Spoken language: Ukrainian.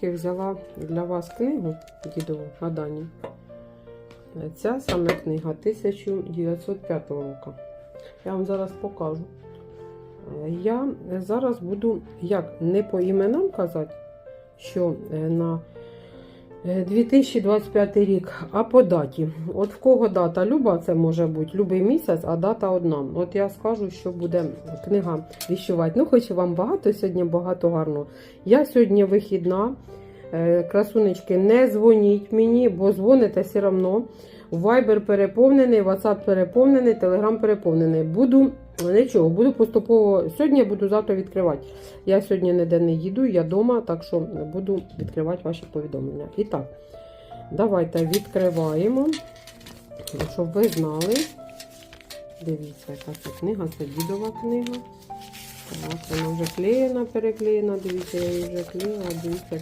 красунечки, взяла для вас книгу дідову гадання. Ця саме книга 1905 року. Я вам зараз покажу. Я зараз буду як не по іменам казати, що е, на 2025 рік, а по даті. От в кого дата люба, це може бути любий місяць, а дата одна. От я скажу, що буде книга віщувати. Ну, хоч вам багато сьогодні, багато гарного. Я сьогодні вихідна. Е, Красунечки, не дзвоніть мені, бо дзвоните все одно. Viber переповнений, WhatsApp переповнений, Telegram переповнений. Буду нічого, буду поступово. Сьогодні я буду завтра відкривати. Я сьогодні ніде не їду, я вдома, так що буду відкривати ваші повідомлення. І так, давайте відкриваємо, щоб ви знали. Дивіться, яка це книга, це дідова книга. Так, вона вже клеєна, переклеєна. Дивіться, я її вже клеїла. Дивіться,